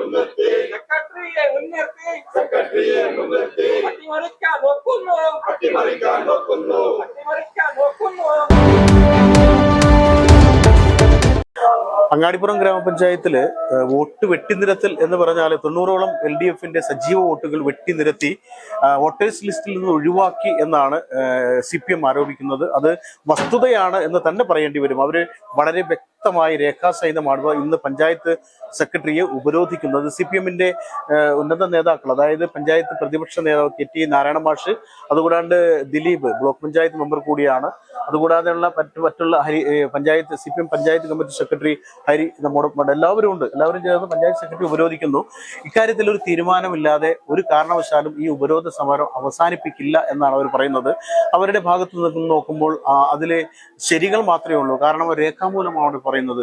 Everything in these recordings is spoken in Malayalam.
മുൻനിർത്തി സെക്രട്ടറിയെ മുൻനിർത്തി സെക്രട്ടറിയെ മുൻനിർത്തി അട്ടിമറിക്കാൻ നോക്കുന്നു. അട്ടിമറിക്കാൻ നോക്കുന്നു. അട്ടിമറിക്കാൻ നോക്കുന്നു. അങ്ങാടിപ്പുറം ഗ്രാമപഞ്ചായത്തിൽ വോട്ട് വെട്ടിനിരത്തിൽ എന്ന് പറഞ്ഞാൽ തൊണ്ണൂറോളം എൽ ഡി എഫിന്റെ സജീവ വോട്ടുകൾ വെട്ടിനിരത്തി വോട്ടേഴ്സ് ലിസ്റ്റിൽ നിന്ന് ഒഴിവാക്കി എന്നാണ് സി പി എം ആരോപിക്കുന്നത്. അത് വസ്തുതയാണ് എന്ന് തന്നെ പറയേണ്ടി വരും. അവർ വളരെ വ്യക്തമായി രേഖാസഹിതമാണ് ഇന്ന് പഞ്ചായത്ത് സെക്രട്ടറിയെ ഉപരോധിക്കുന്നത് സി പി എമ്മിന്റെ ഉന്നത നേതാക്കൾ അതായത് പഞ്ചായത്ത് പ്രതിപക്ഷ നേതാവ് കെ ടി നാരായണ മാഷ് അതുകൂടാണ്ട് ദിലീപ് ബ്ലോക്ക് പഞ്ചായത്ത് മെമ്പർ കൂടിയാണ്. അതുകൂടാതെയുള്ള മറ്റു മറ്റുള്ള Hari panchayat C P M panchayat committee secretary Hari നമ്മോടൊപ്പം എല്ലാവരും ഉണ്ട് എല്ലാവരും ചേർന്ന് പഞ്ചായത്ത് സെക്രട്ടറി ഉപരോധിക്കുന്നു. ഇക്കാര്യത്തിൽ ഒരു തീരുമാനമില്ലാതെ ഒരു കാരണവശാലും ഈ ഉപരോധ സമരം അവസാനിപ്പിക്കില്ല എന്നാണ് അവർ പറയുന്നത്. അവരുടെ ഭാഗത്ത് നിന്ന് നോക്കുമ്പോൾ അതിലെ ശരികൾ മാത്രമേ ഉള്ളൂ. കാരണം രേഖാമൂലമാണ് പറയുന്നത്.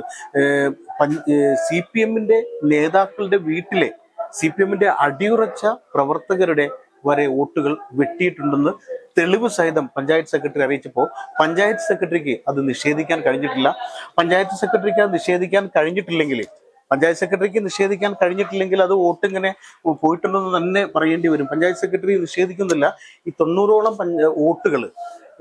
സി പി എമ്മിന്റെ നേതാക്കളുടെ വീട്ടിലെ സി പി എമ്മിന്റെ അടിയുറച്ച പ്രവർത്തകരുടെ വരെ വോട്ടുകൾ വെട്ടിയിട്ടുണ്ടെന്ന് തെളിവ് സഹിതം പഞ്ചായത്ത് സെക്രട്ടറി അറിയിച്ചപ്പോൾ പഞ്ചായത്ത് സെക്രട്ടറിക്ക് അത് നിഷേധിക്കാൻ കഴിഞ്ഞിട്ടില്ല. പഞ്ചായത്ത് സെക്രട്ടറിക്ക് അത് നിഷേധിക്കാൻ കഴിഞ്ഞിട്ടില്ലെങ്കിൽ പഞ്ചായത്ത് സെക്രട്ടറിക്ക് നിഷേധിക്കാൻ കഴിഞ്ഞിട്ടില്ലെങ്കിൽ അത് വോട്ട് ഇങ്ങനെ പോയിട്ടുണ്ടെന്ന് തന്നെ പറയേണ്ടി വരും. പഞ്ചായത്ത് സെക്രട്ടറി നിഷേധിക്കുന്നില്ല. ഈ തൊണ്ണൂറോളം വോട്ടുകൾ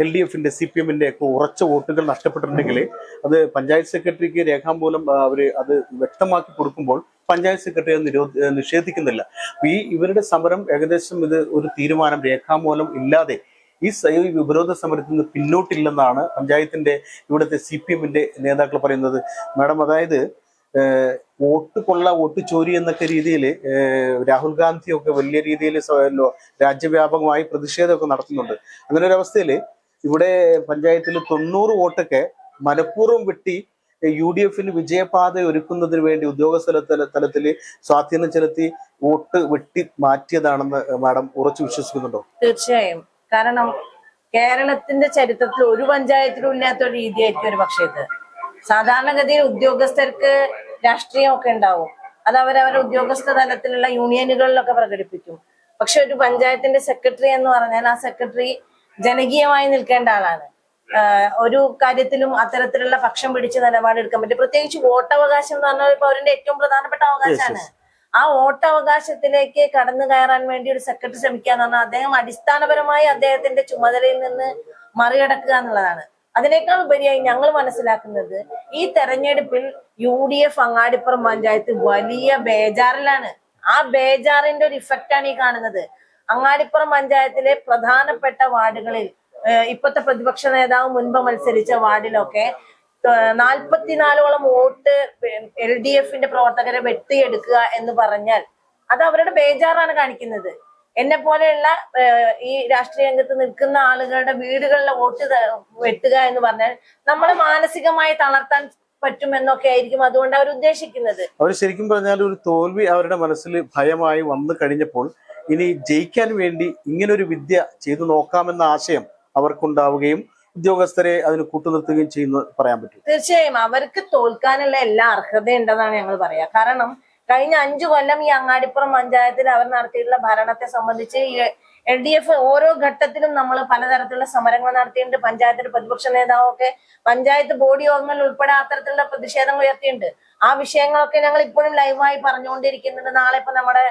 എൽ ഡി എഫിന്റെ സി പി എമ്മിന്റെ ഒക്കെ ഉറച്ച വോട്ടുകൾ നഷ്ടപ്പെട്ടിട്ടുണ്ടെങ്കിൽ അത് പഞ്ചായത്ത് സെക്രട്ടറിക്ക് രേഖാമൂലം അവർ അത് വ്യക്തമാക്കി കൊടുക്കുമ്പോൾ പഞ്ചായത്ത് സെക്രട്ടറി നിരോധ നിഷേധിക്കുന്നില്ല. ഈ ഇവരുടെ സമരം ഏകദേശം ഇത് ഒരു തീരുമാനം രേഖാമൂലം ഇല്ലാതെ ഈ വിപരോധ സമരത്തിൽ നിന്ന് പിന്നോട്ടില്ലെന്നാണ് പഞ്ചായത്തിന്റെ ഇവിടുത്തെ സി പി എമ്മിന്റെ നേതാക്കൾ പറയുന്നത്. മാഡം അതായത് വോട്ട് കൊള്ള വോട്ട് ചോരി എന്നൊക്കെ രീതിയിൽ രാഹുൽ ഗാന്ധിയൊക്കെ വലിയ രീതിയിൽ രാജ്യവ്യാപകമായി പ്രതിഷേധമൊക്കെ നടത്തുന്നുണ്ട്. അങ്ങനെ ഒരു ഇവിടെ പഞ്ചായത്തിൽ തൊണ്ണൂറ് വോട്ടൊക്കെ മനഃപൂർവം വെട്ടി യു ഡി എഫിന് വിജയപാത ഒരുക്കുന്നതിന് വേണ്ടി ഉദ്യോഗസ്ഥ തല തലത്തിൽ സ്വാധീനം ചെലുത്തി വോട്ട് വെട്ടി മാറ്റിയതാണെന്ന് മാഡം ഉറച്ചു വിശ്വസിക്കുന്നുണ്ടോ? തീർച്ചയായും. കാരണം കേരളത്തിന്റെ ചരിത്രത്തിൽ ഒരു പഞ്ചായത്തിലും ഇല്ലാത്ത ഒരു രീതിയായിരിക്കും ഒരു പക്ഷേ ഇത്. സാധാരണഗതിയിൽ ഉദ്യോഗസ്ഥർക്ക് രാഷ്ട്രീയമൊക്കെ ഉണ്ടാവും. അത് അവരവരുടെ ഉദ്യോഗസ്ഥ തലത്തിലുള്ള യൂണിയനുകളിലൊക്കെ പ്രകടിപ്പിക്കും. പക്ഷെ ഒരു പഞ്ചായത്തിന്റെ സെക്രട്ടറി എന്ന് പറഞ്ഞാൽ ആ സെക്രട്ടറി ജനകീയമായി നിൽക്കേണ്ട ആളാണ്. ഒരു കാര്യത്തിലും അത്തരത്തിലുള്ള പക്ഷം പിടിച്ച് നിലപാടെടുക്കാൻ പറ്റും പ്രത്യേകിച്ച് വോട്ടവകാശം എന്ന് പറഞ്ഞാൽ പൗരന്റെ ഏറ്റവും പ്രധാനപ്പെട്ട അവകാശമാണ്. ആ വോട്ടവകാശത്തിലേക്ക് കടന്നു കയറാൻ വേണ്ടി ഒരു സെക്രട്ടറി ശ്രമിക്കുക എന്ന് പറഞ്ഞാൽ അദ്ദേഹം അടിസ്ഥാനപരമായി അദ്ദേഹത്തിന്റെ ചുമതലയിൽ നിന്ന് മറികടക്കുക എന്നുള്ളതാണ്. അതിനേക്കാൾ ഉപരിയായി ഞങ്ങൾ മനസ്സിലാക്കുന്നത് ഈ തെരഞ്ഞെടുപ്പിൽ U D F Angadipuram panchayat വലിയ ബേജാറിലാണ്. ആ ബേജാറിന്റെ ഒരു ഇഫക്റ്റാണ് ഈ കാണുന്നത്. അങ്ങാടിപ്പുറം പഞ്ചായത്തിലെ പ്രധാനപ്പെട്ട വാർഡുകളിൽ ഇപ്പോഴത്തെ പ്രതിപക്ഷ നേതാവ് മുൻപ് മത്സരിച്ച വാർഡിലൊക്കെ നാൽപ്പത്തിനാലോളം വോട്ട് എൽ ഡി എഫിന്റെ പ്രവർത്തകരെ വെട്ടിയെടുക്കുക എന്ന് പറഞ്ഞാൽ അത് അവരുടെ ബേജാറാണ് കാണിക്കുന്നത്. എന്നെ പോലെയുള്ള ഈ രാഷ്ട്രീയ രംഗത്ത് നിൽക്കുന്ന ആളുകളുടെ വീടുകളിലെ വോട്ട് വെട്ടുക എന്ന് പറഞ്ഞാൽ നമ്മളെ മാനസികമായി തളർത്താൻ പറ്റുമെന്നൊക്കെ ആയിരിക്കും അതുകൊണ്ട് അവർ ഉദ്ദേശിക്കുന്നത്. അവർ ശരിക്കും പറഞ്ഞാൽ ഒരു തോൽവി അവരുടെ മനസ്സിൽ ഭയമായി വന്നു കഴിഞ്ഞപ്പോൾ ഇനി ജയിക്കാൻ വേണ്ടി ഇങ്ങനൊരു വിദ്യ ചെയ്തു നോക്കാമെന്ന ആശയം അവർക്കുണ്ടാവുകയും ഉദ്യോഗസ്ഥരെ അതിന് കൂട്ടുനിർത്തുകയും ചെയ്യുന്നു പറയാൻ പറ്റും. തീർച്ചയായും അവർക്ക് തോൽക്കാനുള്ള എല്ലാ അർഹതയുണ്ടെന്നാണ് ഞങ്ങൾ പറയാ. കാരണം കഴിഞ്ഞ അഞ്ചു കൊല്ലം ഈ അങ്ങാടിപ്പുറം പഞ്ചായത്തിൽ അവർ നടത്തിയിട്ടുള്ള ഭരണത്തെ സംബന്ധിച്ച് എൽ ഡി എഫ് ഓരോ ഘട്ടത്തിലും നമ്മൾ പലതരത്തിലുള്ള സമരങ്ങൾ നടത്തിയിട്ടുണ്ട്. പഞ്ചായത്തിന്റെ പ്രതിപക്ഷ നേതാവൊക്കെ പഞ്ചായത്ത് ബോഡി യോഗങ്ങളിൽ ഉൾപ്പെടെ അത്തരത്തിലുള്ള പ്രതിഷേധങ്ങൾ ഉയർത്തിയിട്ടുണ്ട്. ആ വിഷയങ്ങളൊക്കെ ഞങ്ങൾ ഇപ്പോഴും ലൈവായി പറഞ്ഞുകൊണ്ടിരിക്കുന്നുണ്ട്. നാളെ ഇപ്പൊ നമ്മുടെ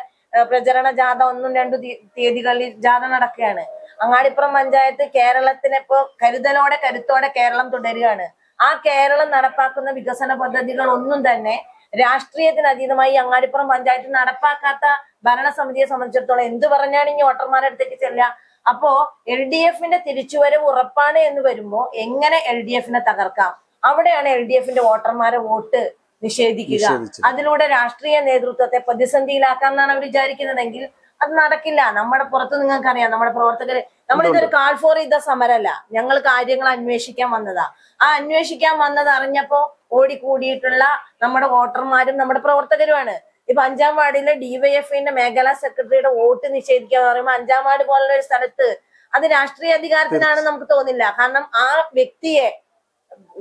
പ്രചരണ ജാഥ ഒന്നും രണ്ടു തീയതികളിൽ ജാഥ നടക്കുകയാണ്. അങ്ങാടിപ്പുറം പഞ്ചായത്ത് കേരളത്തിനെ ഇപ്പോ കരുതലോടെ കരുത്തോടെ കേരളം തുടരുകയാണ്. ആ കേരളം നടപ്പാക്കുന്ന വികസന പദ്ധതികൾ ഒന്നും തന്നെ രാഷ്ട്രീയത്തിന് അതീതമായി അങ്ങാടിപ്പുറം പഞ്ചായത്ത് നടപ്പാക്കാത്ത ഭരണസമിതിയെ സംബന്ധിച്ചിടത്തോളം എന്ത് പറഞ്ഞാണ് ഇനി വോട്ടർമാരുടെ അടുത്തേക്ക് ചെല്ലുക? അപ്പോ എൽ ഡി എഫിന്റെ തിരിച്ചുവരവ് ഉറപ്പാണ് എന്ന് വരുമ്പോ എങ്ങനെ എൽ ഡി എഫിനെ തകർക്കാം? അവിടെയാണ് എൽ ഡി എഫിന്റെ വോട്ടർമാരെ വോട്ട് നിഷേധിക്കുക. അതിലൂടെ രാഷ്ട്രീയ നേതൃത്വത്തെ പ്രതിസന്ധിയിലാക്കാം എന്നാണ് അവർ വിചാരിക്കുന്നതെങ്കിൽ അത് നടക്കില്ല. നമ്മുടെ പുറത്ത് നിങ്ങൾക്കറിയാം. നമ്മുടെ പ്രവർത്തകര് നമ്മളിതൊരു കാൾ ഫോർ ചെയ്ത സമരമല്ല ഞങ്ങൾ കാര്യങ്ങൾ അന്വേഷിക്കാൻ വന്നതാ. ആ അന്വേഷിക്കാൻ വന്നത് അറിഞ്ഞപ്പോ ഓടിക്കൂടിയിട്ടുള്ള നമ്മുടെ വോട്ടർമാരും നമ്മുടെ പ്രവർത്തകരുമാണ്. ഇപ്പൊ അഞ്ചാം വാർഡിലെ ഡിവൈഎഫ്ഐന്റെ മേഖലാ സെക്രട്ടറിയുടെ വോട്ട് നിഷേധിക്കുക എന്ന് പറയുമ്പോൾ അഞ്ചാം വാർഡ് പോലുള്ള ഒരു സ്ഥലത്ത് അത് രാഷ്ട്രീയ അധികാരത്തിനാണ് നമുക്ക് തോന്നില്ല. കാരണം ആ വ്യക്തിയെ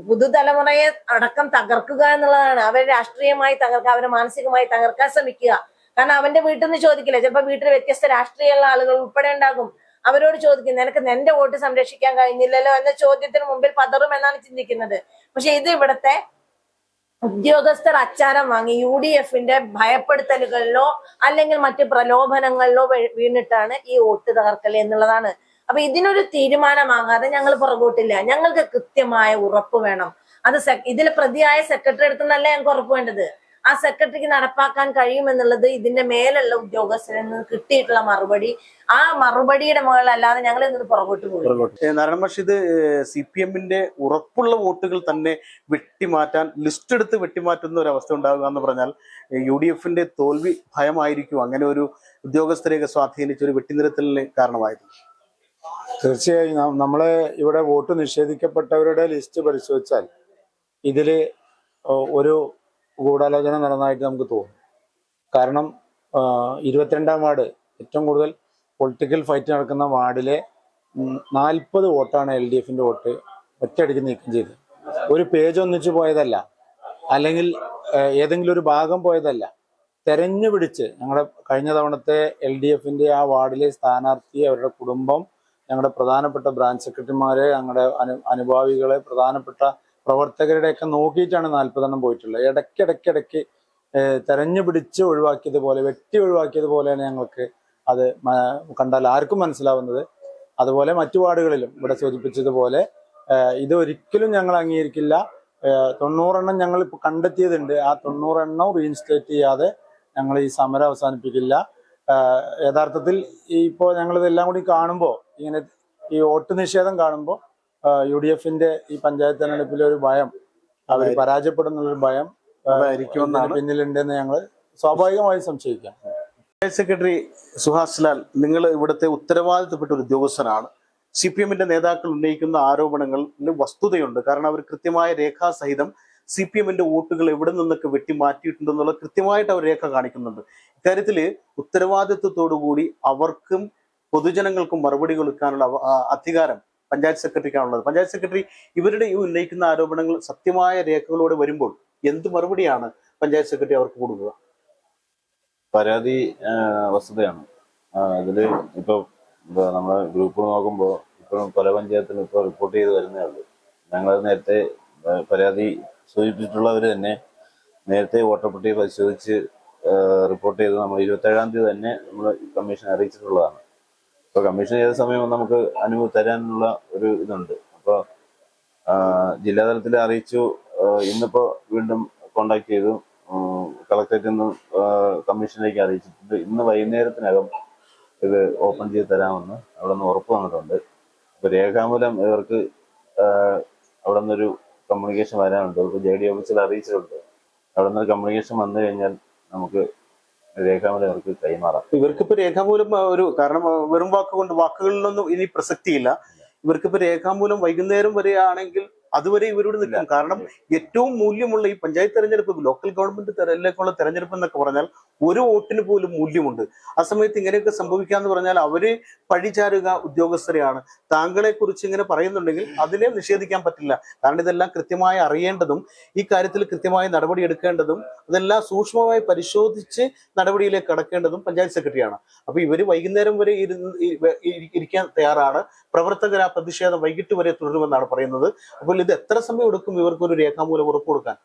പുതുതലമുറയെ അടക്കം തകർക്കുക എന്നുള്ളതാണ്. അവരെ രാഷ്ട്രീയമായി തകർക്കുക അവരെ മാനസികമായി തകർക്കാൻ ശ്രമിക്കുക. കാരണം അവന്റെ വീട്ടിൽ നിന്ന് ചോദിക്കില്ല. ചിലപ്പോൾ വീട്ടിൽ വ്യത്യസ്ത രാഷ്ട്രീയമുള്ള ആളുകൾ ഉൾപ്പെടെ ഉണ്ടാകും. അവരോട് ചോദിക്കും നിനക്ക് നിന്റെ വോട്ട് സംരക്ഷിക്കാൻ കഴിഞ്ഞില്ലല്ലോ? എന്ന ചോദ്യത്തിന് മുമ്പിൽ പതറും എന്നാണ് ചിന്തിക്കുന്നത്. പക്ഷെ ഇത് ഇവിടുത്തെ ഉദ്യോഗസ്ഥർ അച്ചാരം വാങ്ങി യു ഡി എഫിന്റെ ഭയപ്പെടുത്തലുകളിലോ അല്ലെങ്കിൽ മറ്റ് പ്രലോഭനങ്ങളിലോ വീണിട്ടാണ് ഈ വോട്ട് തകർക്കൽ എന്നുള്ളതാണ്. അപ്പൊ ഇതിനൊരു തീരുമാനമാകാതെ ഞങ്ങൾ പുറകോട്ടില്ല. ഞങ്ങൾക്ക് കൃത്യമായ ഉറപ്പ് വേണം. അത് സെ- ഇതിൽ പ്രതിയായ സെക്രട്ടറി അടുത്തുനിന്നല്ല ഞങ്ങൾക്ക് ഉറപ്പ് വേണ്ടത്? ആ സെക്രട്ടറിക്ക് നടപ്പാക്കാൻ കഴിയുമെന്നുള്ളത് ഇതിന്റെ മേലുള്ള ഉദ്യോഗസ്ഥരിൽ നിന്ന് കിട്ടിയിട്ടുള്ള മറുപടി. ആ മറുപടിയുടെ മുകളിലല്ലാതെ ഞങ്ങൾ ഇന്ന് പുറകോട്ട് പോകും നാരായണ മഷീദ് ഇത് സി പി എമ്മിന്റെ ഉറപ്പുള്ള വോട്ടുകൾ തന്നെ വെട്ടിമാറ്റാൻ ലിസ്റ്റ് എടുത്ത് വെട്ടിമാറ്റുന്ന ഒരു അവസ്ഥ ഉണ്ടാകുക എന്ന് പറഞ്ഞാൽ യു ഡി എഫിന്റെ തോൽവി ഭയമായിരിക്കും. അങ്ങനെ ഒരു ഉദ്യോഗസ്ഥരെയൊക്കെ സ്വാധീനിച്ച ഒരു വെട്ടിനിരത്തലിന് കാരണമായത്. തീർച്ചയായും നമ്മളെ ഇവിടെ വോട്ട് നിഷേധിക്കപ്പെട്ടവരുടെ ലിസ്റ്റ് പരിശോധിച്ചാൽ ഇതിൽ ഒരു ഗൂഢാലോചന നടന്നതായിട്ട് നമുക്ക് തോന്നും. കാരണം ഇരുപത്തിരണ്ടാം വാർഡ് ഏറ്റവും കൂടുതൽ പൊളിറ്റിക്കൽ ഫൈറ്റ് നടക്കുന്ന വാർഡിലെ നാൽപ്പത് വോട്ടാണ് എൽ ഡി എഫിന്റെ വോട്ട് ഒറ്റയടിക്ക് നീക്കം ചെയ്തത്. ഒരു പേജ് ഒന്നിച്ചു പോയതല്ല. അല്ലെങ്കിൽ ഏതെങ്കിലും ഒരു ഭാഗം പോയതല്ല. തെരഞ്ഞു പിടിച്ച് ഞങ്ങളുടെ കഴിഞ്ഞ തവണത്തെ എൽ ഡി എഫിന്റെ ആ വാർഡിലെ സ്ഥാനാർത്ഥി അവരുടെ കുടുംബം ഞങ്ങളുടെ പ്രധാനപ്പെട്ട ബ്രാഞ്ച് സെക്രട്ടറിമാരെ ഞങ്ങളുടെ അനു അനുഭാവികളെ പ്രധാനപ്പെട്ട പ്രവർത്തകരുടെയൊക്കെ നോക്കിയിട്ടാണ് നാൽപ്പതെണ്ണം പോയിട്ടുള്ളത് ഇടയ്ക്കിടയ്ക്കിടയ്ക്ക് തെരഞ്ഞു പിടിച്ച് ഒഴിവാക്കിയതുപോലെ വെട്ടി ഒഴിവാക്കിയതുപോലെയാണ് ഞങ്ങൾക്ക് അത് കണ്ടാൽ ആർക്കും മനസ്സിലാവുന്നത്. അതുപോലെ മറ്റു വാർഡുകളിലും ഇവിടെ സൂചിപ്പിച്ചതുപോലെ ഇത് ഒരിക്കലും ഞങ്ങൾ അംഗീകരിക്കില്ല. തൊണ്ണൂറെണ്ണം ഞങ്ങൾ ഇപ്പോൾ കണ്ടെത്തിയതുണ്ട്. ആ തൊണ്ണൂറെണ്ണം റീഇൻസ്റ്റേറ്റ് ചെയ്യാതെ ഞങ്ങൾ ഈ സമരം അവസാനിപ്പിക്കില്ല. യഥാർത്ഥത്തിൽ ഇപ്പോൾ ഞങ്ങളിതെല്ലാം കൂടി കാണുമ്പോൾ ഇങ്ങനെ ഈ വോട്ട് നിഷേധം കാണുമ്പോൾ യു ഡി എഫിന്റെ ഈ പഞ്ചായത്ത് തെരഞ്ഞെടുപ്പിലെ ഒരു ഭയം അവർ പരാജയപ്പെടുന്നുള്ളൊരു ഭയം പിന്നിലുണ്ടെന്ന് ഞങ്ങൾ സ്വാഭാവികമായി സംശയിക്കാം. സെക്രട്ടറി സുഹാസ് ലാൽ നിങ്ങൾ ഇവിടുത്തെ ഉത്തരവാദിത്തപ്പെട്ട ഒരു ഉദ്യോഗസ്ഥനാണ്. സി പി എമ്മിന്റെ നേതാക്കൾ ഉന്നയിക്കുന്ന ആരോപണങ്ങളിൽ വസ്തുതയുണ്ട്. കാരണം അവർ കൃത്യമായ രേഖാസഹിതം സി പി എമ്മിന്റെ വോട്ടുകൾ എവിടെ നിന്നൊക്കെ വെട്ടി മാറ്റിയിട്ടുണ്ടെന്നുള്ള കൃത്യമായിട്ട് അവർ രേഖ കാണിക്കുന്നുണ്ട്. ഇക്കാര്യത്തിൽ ഉത്തരവാദിത്വത്തോടുകൂടി അവർക്കും പൊതുജനങ്ങൾക്കും മറുപടി കൊടുക്കാനുള്ള അധികാരം പഞ്ചായത്ത് സെക്രട്ടറിക്കാണുള്ളത്. പഞ്ചായത്ത് സെക്രട്ടറി ഇവരുടെ ഈ ഉന്നയിക്കുന്ന ആരോപണങ്ങൾ സത്യമായ രേഖകളോട് വരുമ്പോൾ എന്ത് മറുപടിയാണ് പഞ്ചായത്ത് സെക്രട്ടറി അവർക്ക് കൊടുക്കുക? പരാതി വസ്തുതയാണ്. അതിൽ ഇപ്പൊ നമ്മുടെ ഗ്രൂപ്പ് നോക്കുമ്പോൾ ഇപ്പോഴും പല പഞ്ചായത്തിലും ഇപ്പൊ റിപ്പോർട്ട് ചെയ്ത് വരുന്നേ ഉള്ളൂ. ഞങ്ങൾ നേരത്തെ പരാതി സൂചിപ്പിച്ചിട്ടുള്ളവർ തന്നെ നേരത്തെ വോട്ടർ പരിശോധിച്ച് റിപ്പോർട്ട് ചെയ്ത് നമ്മൾ ഇരുപത്തേഴാം തീയതി തന്നെ നമ്മൾ കമ്മീഷൻ അറിയിച്ചിട്ടുള്ളതാണ്. അപ്പോൾ കമ്മീഷൻ ചെയ്ത സമയം നമുക്ക് അനുമതി തരാനുള്ള ഒരു ഇതുണ്ട്. അപ്പോൾ ജില്ലാതലത്തിൽ അറിയിച്ചു. ഇന്നിപ്പോൾ ഇന്നിപ്പോ വീണ്ടും കോണ്ടാക്ട് ചെയ്തു. കളക്ടറേറ്റിൽ നിന്ന് കമ്മീഷനിലേക്ക് അറിയിച്ചിട്ടുണ്ട്. ഇന്ന് വൈകുന്നേരത്തിനകം ഇത് ഓപ്പൺ ചെയ്ത് തരാമെന്ന് അവിടെ നിന്ന് ഉറപ്പ് വന്നിട്ടുണ്ട്. അപ്പോൾ രേഖാമൂലം ഇവർക്ക് അവിടെ നിന്നൊരു കമ്മ്യൂണിക്കേഷൻ വരാനുണ്ട്. ഇപ്പൊ ജെ ഡി ഓഫീസിൽ അറിയിച്ചിട്ടുണ്ട്. അവിടെ നിന്ന് കമ്മ്യൂണിക്കേഷൻ വന്നു കഴിഞ്ഞാൽ നമുക്ക് രേഖാമൂലം ഇവർക്ക് കൈമാറാം. ഇവർക്കിപ്പോ രേഖാമൂലം ഒരു കാരണം വെറും വാക്കുകൊണ്ട് വാക്കുകളിലൊന്നും ഇനി പ്രസക്തിയില്ല. ഇവർക്കിപ്പോ രേഖാമൂലം വൈകുന്നേരം വരെ ആണെങ്കിൽ അതുവരെ ഇവരോട് നിൽക്കും. കാരണം ഏറ്റവും മൂല്യമുള്ള ഈ പഞ്ചായത്ത് തെരഞ്ഞെടുപ്പ് ലോക്കൽ ഗവൺമെന്റ് തെരഞ്ഞെടുപ്പുള്ള തെരഞ്ഞെടുപ്പ് എന്നൊക്കെ പറഞ്ഞാൽ ഒരു വോട്ടിന് പോലും മൂല്യമുണ്ട്. ആ സമയത്ത് ഇങ്ങനെയൊക്കെ സംഭവിക്കുക എന്ന് പറഞ്ഞാൽ അവർ പഴിചാരുക ഉദ്യോഗസ്ഥരെയാണ്. താങ്കളെ കുറിച്ച് ഇങ്ങനെ പറയുന്നുണ്ടെങ്കിൽ അതിനെ നിഷേധിക്കാൻ പറ്റില്ല. കാരണം ഇതെല്ലാം കൃത്യമായി അറിയേണ്ടതും ഈ കാര്യത്തിൽ കൃത്യമായി നടപടി എടുക്കേണ്ടതും അതെല്ലാം സൂക്ഷ്മമായി പരിശോധിച്ച് നടപടിയിലേക്ക് കടക്കേണ്ടതും പഞ്ചായത്ത് സെക്രട്ടറിയാണ്. അപ്പൊ ഇവർ വൈകുന്നേരം വരെ ഇരിക്കാൻ തയ്യാറാണ്. പ്രവർത്തകർ ആ പ്രതിഷേധം വൈകിട്ട് വരെ തുടരുമെന്നാണ് പറയുന്നത്. അപ്പോൾ ഇത് എത്ര സമയം എടുക്കും ഇവർക്ക് ഒരു രേഖാമൂലം ഉറപ്പ് കൊടുക്കാൻ?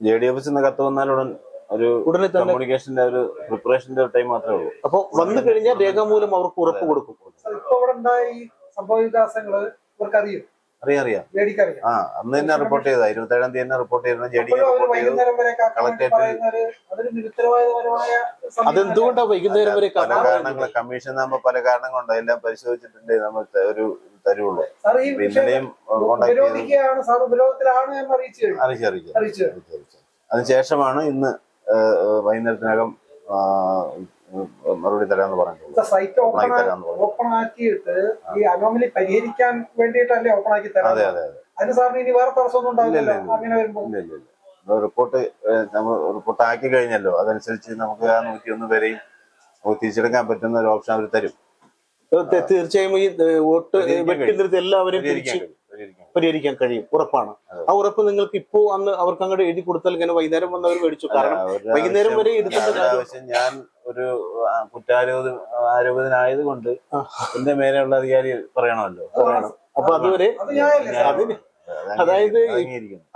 ജെ ഡി ഓഫീസിൽ നിന്ന് കത്ത് വന്നാൽ ഉടൻ ഒരു ഉടനെ തന്നെ കമ്മ്യൂണിക്കേഷന്റെ ഒരു പ്രിപ്പറേഷന്റെ ടൈം മാത്രമേ ഉള്ളൂ. അപ്പൊ വന്നു കഴിഞ്ഞാൽ രേഖാമൂലം അവർക്ക് ഉറപ്പ് കൊടുക്കും. ഇപ്പൊ ഇവിടെ ഉണ്ടായ ഈ സംഭവ വികാസങ്ങൾ ഇവർക്ക് അറിയും അറിയാം ആ അന്ന് തന്നെ റിപ്പോർട്ട് ചെയ്താ ഇരുപത്തേഴാം തീയതി തന്നെ റിപ്പോർട്ട് ചെയ്തിരുന്നു. ജെ ഡി അപ്പോഴും അവർ റിപ്പോർട്ട് ചെയ്തു. വൈകുന്നേരം വരെ കളക്ടറേറ്റ് പറയുന്ന അതൊരു നിരുത്തരവാദപരമായ അതെന്തുകൊണ്ടാണ് വൈകുന്നേരം വരെ പല കാത്തിരിക്കുന്നത്? കാരണങ്ങൾ കമ്മീഷൻ ആകുമ്പോ പല കാരണങ്ങളുണ്ട്. എല്ലാം പരിശോധിച്ചിട്ടുണ്ട്. നമ്മൾ ഒരു തരുള്ളൂ. പിന്നെയും അറിയിച്ചു അറിയിച്ചു അറിയിച്ചു. അതിനുശേഷമാണ് ഇന്ന് വൈകുന്നേരത്തിനകം മറുപടി തരാമെന്ന് പറഞ്ഞിട്ട് സൈറ്റ് ഓപ്പൺ ഓപ്പണാക്കി തരാമെന്ന് പറഞ്ഞു. ഓപ്പൺ ആക്കിയിട്ട് ഈ അനോമലി പരിഹരിക്കാൻ വേണ്ടിയിട്ടല്ലേ ഓപ്പൺ ആക്കി തരാം അതെ അതെ അതെ. അതിന് സാറിന് ഇനി വേറെ തടസ്സമൊന്നും ഇല്ല, ഉണ്ടാവില്ല ഇല്ല. അങ്ങനെ വരുമ്പോൾ ഇല്ല ഇല്ല ഇല്ല. നമ്മൾ റിപ്പോർട്ട് നമ്മൾ റിപ്പോർട്ട് ആക്കി കഴിഞ്ഞല്ലോ. അതനുസരിച്ച് നമുക്ക് ആ നൂറ്റി ഒന്ന് പേരെയും നമുക്ക് തിരിച്ചെടുക്കാൻ പറ്റുന്ന ഒരു ഓപ്ഷൻ അവർ തരും. തീർച്ചയായും ഈ വോട്ട് പരിഹരിക്കാൻ എല്ലാവരും എല്ലാവരെയും പരിഹരിക്കാൻ തിരിച്ച് കഴിയും, പരിഹരിക്കാൻ ഉറപ്പാണ്. ആ ഉറപ്പ് നിങ്ങൾക്ക് ഇപ്പോ അന്ന് അവർക്ക് അങ്ങോട്ട് എഴുതി കൊടുത്താൽ ഇങ്ങനെ വൈകുന്നേരം വന്നവർ മേടിച്ചു. കാരണം വൈകുന്നേരം വരെ ആവശ്യം ഞാൻ ഒരു കുറ്റാരോപ ആരോപിതനായത് കൊണ്ട് എന്റെ മേലെയുള്ള അധികാരി പറയണമല്ലോ. പറയണം അപ്പൊ അതുവരെ അതായത്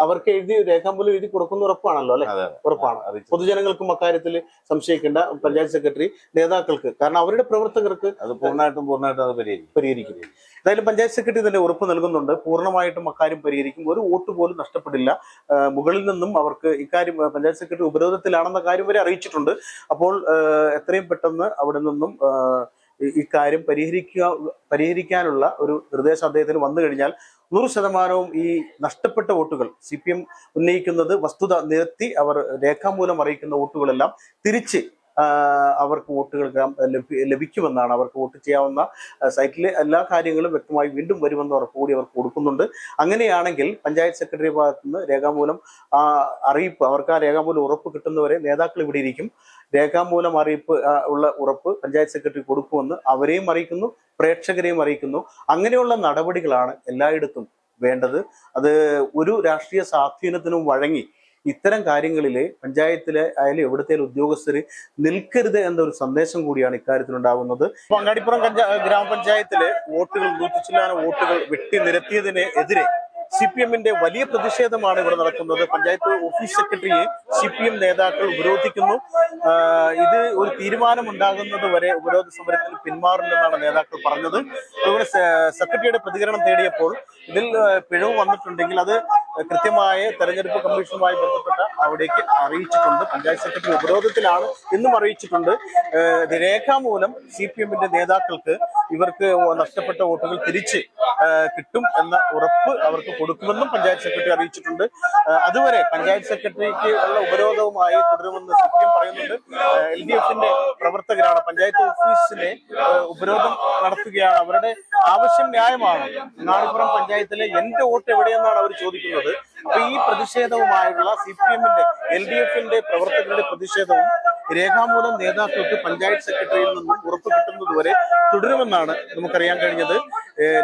അവർക്ക് എഴുതി രേഖാമൂലം എഴുതി കൊടുക്കുന്ന ഉറപ്പാണല്ലോ അല്ലെ. ഉറപ്പാണ്. പൊതുജനങ്ങൾക്കും അക്കാര്യത്തിൽ സംശയിക്കേണ്ട പഞ്ചായത്ത് സെക്രട്ടറി നേതാക്കൾക്ക്. കാരണം അവരുടെ പ്രവർത്തകർക്ക് അത് പൂർണമായിട്ടും പൂർണമായിട്ടും അത് പരിഹരിക്കും. പരിഹരിക്കും. എന്തായാലും പഞ്ചായത്ത് സെക്രട്ടറി തന്നെ ഉറപ്പ് നൽകുന്നുണ്ട്. പൂർണമായിട്ടും അക്കാര്യം പരിഹരിക്കും. ഒരു വോട്ട് പോലും നഷ്ടപ്പെടില്ല. മുകളിൽ നിന്നും അവർക്ക് ഇക്കാര്യം പഞ്ചായത്ത് സെക്രട്ടറി ഉപരോധത്തിലാണെന്ന കാര്യം വരെ അറിയിച്ചിട്ടുണ്ട്. അപ്പോൾ എത്രയും പെട്ടെന്ന് അവിടെ നിന്നും ഇക്കാര്യം പരിഹരിക്കുക പരിഹരിക്കാനുള്ള ഒരു നിർദ്ദേശം അദ്ദേഹത്തിന് വന്നു കഴിഞ്ഞാൽ നൂറ് ശതമാനവും ഈ നഷ്ടപ്പെട്ട വോട്ടുകൾ സി പി എം ഉന്നയിക്കുന്നത് വസ്തുത നിരത്തി അവർ രേഖാമൂലം അറിയിക്കുന്ന വോട്ടുകളെല്ലാം തിരിച്ച് അവർക്ക് വോട്ടുകൾ ലഭിക്കുമെന്നാണ് അവർക്ക് വോട്ട് ചെയ്യാവുന്ന സൈറ്റിലെ എല്ലാ കാര്യങ്ങളും വ്യക്തമായി വീണ്ടും വരുമെന്ന് ഉറപ്പ് കൂടി അവർക്ക് കൊടുക്കുന്നുണ്ട്. അങ്ങനെയാണെങ്കിൽ പഞ്ചായത്ത് സെക്രട്ടറി ഭാഗത്തുനിന്ന് രേഖാമൂലം അറിയിപ്പ് അവർക്ക് ആ രേഖാമൂലം ഉറപ്പ് കിട്ടുന്നവരെ നേതാക്കൾ ഇവിടെ ഇരിക്കും. രേഖാമൂലം അറിയിപ്പ് ഉള്ള ഉറപ്പ് പഞ്ചായത്ത് സെക്രട്ടറി കൊടുക്കുമെന്ന് അവരെയും അറിയിക്കുന്നു പ്രേക്ഷകരെയും അറിയിക്കുന്നു. അങ്ങനെയുള്ള നടപടികളാണ് എല്ലായിടത്തും വേണ്ടത്. അത് ഒരു രാഷ്ട്രീയ സ്വാധീനത്തിനും വഴങ്ങി ഇത്തരം കാര്യങ്ങളിലെ പഞ്ചായത്തിലെ ആയാലും എവിടുത്തെ ഉദ്യോഗസ്ഥർ നിൽക്കരുത് എന്നൊരു സന്ദേശം കൂടിയാണ് ഇക്കാര്യത്തിൽ ഉണ്ടാകുന്നത് അങ്ങാടിപ്പുറം ഗ്രാമപഞ്ചായത്തിലെ വോട്ടുകൾ നൂറ്റിച്ചില്ലാന വോട്ടുകൾ വെട്ടി നിരത്തിയതിന് എതിരെ സി പി എമ്മിന്റെ വലിയ പ്രതിഷേധമാണ് ഇവിടെ നടക്കുന്നത്. പഞ്ചായത്ത് ഓഫീസ് സെക്രട്ടറിയെ സി പി എം നേതാക്കൾ ഉപരോധിക്കുന്നു ഇത് ഒരു തീരുമാനമുണ്ടാകുന്നത് വരെ ഉപരോധ സമരത്തിൽ പിന്മാറില്ലെന്നാണ് നേതാക്കൾ പറഞ്ഞത്. അതുപോലെ സെക്രട്ടറിയുടെ പ്രതികരണം തേടിയപ്പോൾ ഇതിൽ പിഴവ് വന്നിട്ടുണ്ടെങ്കിൽ അത് കൃത്യമായ തെരഞ്ഞെടുപ്പ് കമ്മീഷനുമായി ബന്ധപ്പെട്ട അവിടേക്ക് അറിയിച്ചിട്ടുണ്ട്. പഞ്ചായത്ത് സെക്രട്ടറി ഉപരോധത്തിലാണ് എന്നും അറിയിച്ചിട്ടുണ്ട്. രേഖാമൂലം സി പി എമ്മിന്റെ നേതാക്കൾക്ക് ഇവർക്ക് നഷ്ടപ്പെട്ട വോട്ടുകൾ തിരിച്ച് കിട്ടും എന്ന ഉറപ്പ് അവർക്ക് കൊടുക്കുമെന്നും പഞ്ചായത്ത് സെക്രട്ടറി അറിയിച്ചിട്ടുണ്ട്. അതുവരെ പഞ്ചായത്ത് സെക്രട്ടറിക്ക് ഉള്ള ഉപരോധവുമായി തുടരുമെന്ന് സി പി എം പറയുന്നുണ്ട് എൽ ഡി എഫിന്റെ പ്രവർത്തകരാണ് പഞ്ചായത്ത് ഓഫീസിനെ ഉപരോധം നടത്തുകയാണ്. അവരുടെ ആവശ്യം ന്യായമാണ്. നാടുപുറം പഞ്ചായത്തിലെ എന്റെ വോട്ട് എവിടെയെന്നാണ് അവർ ചോദിക്കുന്നത്. അപ്പൊ ഈ പ്രതിഷേധവുമായുള്ള സി പി എമ്മിന്റെ എൽ ഡി എഫിന്റെ പ്രവർത്തകരുടെ പ്രതിഷേധവും രേഖാമൂലം നേതാക്കൾക്ക് പഞ്ചായത്ത് സെക്രട്ടറിയിൽ നിന്നും ഉറപ്പ് കിട്ടുന്നതുവരെ തുടരുമെന്നാണ് നമുക്കറിയാൻ കഴിഞ്ഞത്.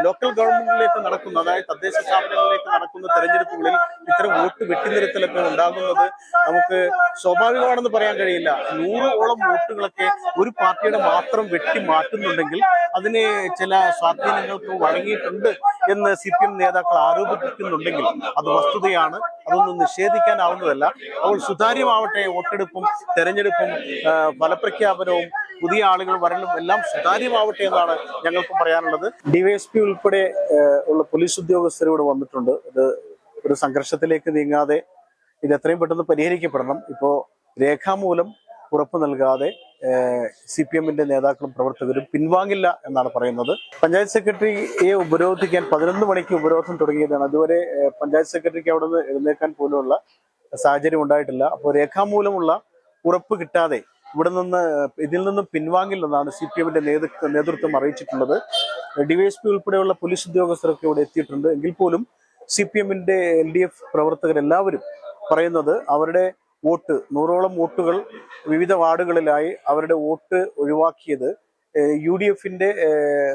ലോക്കൽ ഗവൺമെന്റിലേക്ക് നടക്കുന്ന അതായത് തദ്ദേശ സ്ഥാപനങ്ങളിലേക്ക് നടക്കുന്ന തെരഞ്ഞെടുപ്പുകളിൽ ഇത്തരം വോട്ട് വെട്ടിനിരത്തലൊക്കെ ഉണ്ടാകുന്നത് നമുക്ക് സ്വാഭാവികമാണെന്ന് പറയാൻ കഴിയില്ല. നൂറോളം വോട്ടുകളൊക്കെ ഒരു പാർട്ടിയുടെ മാത്രം വെട്ടി മാറ്റുന്നുണ്ടെങ്കിൽ അതിന് ചില സ്വാധീനങ്ങൾക്ക് വഴങ്ങിയിട്ടുണ്ട് എന്ന് സി പി എം നേതാക്കൾ ആരോപിക്കുന്നുണ്ടെങ്കിൽ അത് വസ്തുതയാണ്. അതൊന്നും നിഷേധിക്കാനാവുന്നതല്ല. അപ്പോൾ സുതാര്യമാവട്ടെ വോട്ടെടുപ്പും തെരഞ്ഞെടുപ്പും ഫലപ്രഖ്യാപനവും പുതിയ ആളുകൾ വരണം എല്ലാം സുതാര്യമാവട്ടെ എന്നാണ് ഞങ്ങൾക്ക് പറയാനുള്ളത്. ഡിവൈഎസ്പി ഉൾപ്പെടെ ഉള്ള പോലീസ് ഉദ്യോഗസ്ഥർ ഇവിടെ വന്നിട്ടുണ്ട്. ഇത് ഒരു സംഘർഷത്തിലേക്ക് നീങ്ങാതെ ഇത് എത്രയും പെട്ടെന്ന് പരിഹരിക്കപ്പെടണം. ഇപ്പോ രേഖാമൂലം ഉറപ്പ് നൽകാതെ സി പി എമ്മിന്റെ നേതാക്കളും പ്രവർത്തകരും പിൻവാങ്ങില്ല എന്നാണ് പറയുന്നത്. പഞ്ചായത്ത് സെക്രട്ടറിയെ ഉപരോധിക്കാൻ പതിനൊന്ന് മണിക്ക് ഉപരോധം തുടങ്ങിയതാണ്. അതുവരെ പഞ്ചായത്ത് സെക്രട്ടറിക്ക് അവിടെ നിന്ന് എഴുന്നേക്കാൻ പോലുമുള്ള സാഹചര്യം ഉണ്ടായിട്ടില്ല. അപ്പോൾ രേഖാമൂലമുള്ള ഉറപ്പ് കിട്ടാതെ ഇവിടെ നിന്ന് ഇതിൽ നിന്നും പിൻവാങ്ങില്ലെന്നാണ് സി പി എമ്മിന്റെ നേതൃത്വം അറിയിച്ചിട്ടുള്ളത്. ഡിവൈഎസ്പി ഉൾപ്പെടെയുള്ള പോലീസ് ഉദ്യോഗസ്ഥരൊക്കെ ഇവിടെ എത്തിയിട്ടുണ്ട്. എങ്കിൽ പോലും സി പി എമ്മിന്റെ എൽ ഡി എഫ് പ്രവർത്തകരെല്ലാവരും പറയുന്നത് അവരുടെ വോട്ട് നൂറോളം വോട്ടുകൾ വിവിധ വാർഡുകളിലായി അവരുടെ വോട്ട് ഒഴിവാക്കിയത് യു ഡി എഫിന്റെ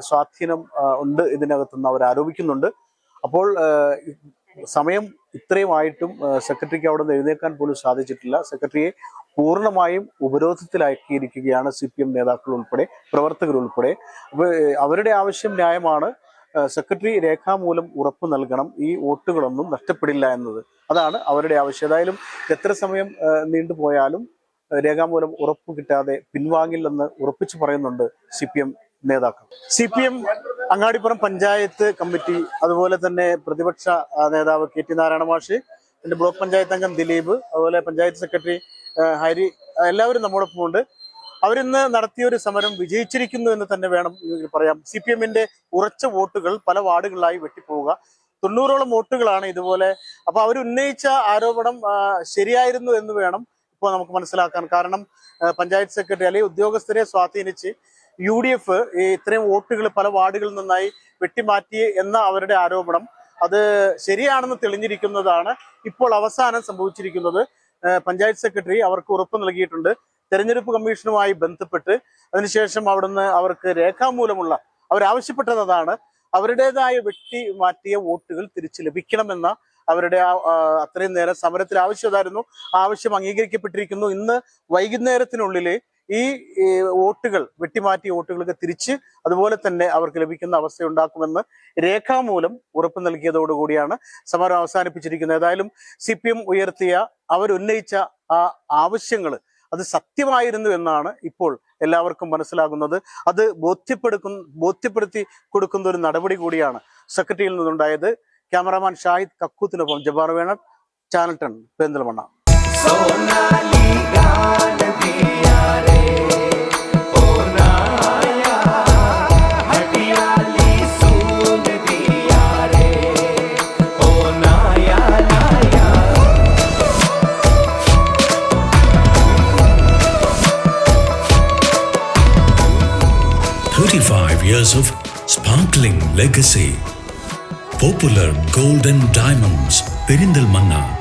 സ്വാധീനം ഉണ്ട് ഇതിനകത്തുനിന്ന് അവർ ആരോപിക്കുന്നുണ്ട്. അപ്പോൾ സമയം ഇത്രയും ആയിട്ടും ആ, സെക്രട്ടറിക്ക് അവിടെ നിന്ന് എഴുന്നേക്കാൻ പോലും സാധിച്ചിട്ടില്ല. സെക്രട്ടറിയെ പൂർണമായും ഉപരോധത്തിലാക്കിയിരിക്കുകയാണ് സി പി എം നേതാക്കൾ ഉൾപ്പെടെ പ്രവർത്തകർ ഉൾപ്പെടെ. അവരുടെ ആവശ്യം ന്യായമാണ്. സെക്രട്ടറി രേഖാമൂലം ഉറപ്പ് നൽകണം. ഈ വോട്ടുകളൊന്നും നഷ്ടപ്പെടില്ല എന്നത്. അതാണ് അവരുടെ ആവശ്യം. ഏതായാലും എത്ര സമയം നീണ്ടുപോയാലും രേഖാമൂലം ഉറപ്പ് കിട്ടാതെ പിൻവാങ്ങില്ലെന്ന് ഉറപ്പിച്ചു പറയുന്നുണ്ട് സി നേതാക്കൾ. C P M Angadipuram panchayat committee അതുപോലെ തന്നെ പ്രതിപക്ഷ നേതാവ് കെ ടി നാരായണ മാഷി എന്റെ ബ്ലോക്ക് പഞ്ചായത്ത് അംഗം ദിലീപ് അതുപോലെ പഞ്ചായത്ത് സെക്രട്ടറി ഹരി എല്ലാവരും നമ്മോടൊപ്പം ഉണ്ട്. അവരിന്ന് നടത്തിയ ഒരു സമരം വിജയിച്ചിരിക്കുന്നു എന്ന് തന്നെ വേണം പറയാം. സി പി എമ്മിന്റെ ഉറച്ച വോട്ടുകൾ പല വാർഡുകളിലായി വെട്ടിപ്പോവുക. തൊണ്ണൂറോളം വോട്ടുകളാണ് ഇതുപോലെ. അപ്പൊ അവർ ഉന്നയിച്ച ആരോപണം ശരിയായിരുന്നു എന്ന് വേണം ഇപ്പോൾ നമുക്ക് മനസ്സിലാക്കാൻ. കാരണം പഞ്ചായത്ത് സെക്രട്ടറി അല്ലെങ്കിൽ ഉദ്യോഗസ്ഥരെ സ്വാധീനിച്ച് യു ഡി എഫ് ഇത്രയും വോട്ടുകൾ പല വാർഡുകളിൽ നിന്നായി വെട്ടിമാറ്റി എന്ന അവരുടെ ആരോപണം അത് ശരിയാണെന്ന് തെളിഞ്ഞിരിക്കുന്നതാണ് ഇപ്പോൾ അവസാനം സംഭവിച്ചിരിക്കുന്നത്. പഞ്ചായത്ത് സെക്രട്ടറി അവർക്ക് ഉറപ്പ് നൽകിയിട്ടുണ്ട്. തെരഞ്ഞെടുപ്പ് കമ്മീഷനുമായി ബന്ധപ്പെട്ട് അതിനുശേഷം അവിടുന്ന് അവർക്ക് രേഖാമൂലമുള്ള അവരാവശ്യപ്പെട്ടത് അതാണ് അവരുടേതായ വെട്ടി മാറ്റിയ വോട്ടുകൾ തിരിച്ചു ലഭിക്കണമെന്ന അവരുടെ അത്രയും നേരം സമരത്തിൽ ആവശ്യം അതായിരുന്നു ആ ആവശ്യം അംഗീകരിക്കപ്പെട്ടിരിക്കുന്നു. ഇന്ന് വൈകുന്നേരത്തിനുള്ളിൽ ഈ വോട്ടുകൾ വെട്ടിമാറ്റിയ വോട്ടുകൾക്ക് തിരിച്ച് അതുപോലെ തന്നെ അവർക്ക് ലഭിക്കുന്ന അവസ്ഥ ഉണ്ടാക്കുമെന്ന് രേഖാമൂലം ഉറപ്പ് നൽകിയതോടുകൂടിയാണ് സമരം അവസാനിപ്പിച്ചിരിക്കുന്നത്. ഏതായാലും സി പി എം ഉയർത്തിയ അവരുന്നയിച്ച ആ ആവശ്യങ്ങൾ അത് സത്യമായിരുന്നു എന്നാണ് ഇപ്പോൾ എല്ലാവർക്കും മനസ്സിലാകുന്നത്. അത് ബോധ്യപ്പെടുക്കുന്ന ബോധ്യപ്പെടുത്തി കൊടുക്കുന്ന ഒരു നടപടി കൂടിയാണ് സെക്രട്ടറിയിൽ നിന്നുണ്ടായത് ക്യാമറാമാൻ ഷാഹിദ് കക്കൂത്തിനൊപ്പം ജബാർ വേണർ channel ton Perinthalmanna. Legacy. Popular Golden Diamonds, Perindalmanna,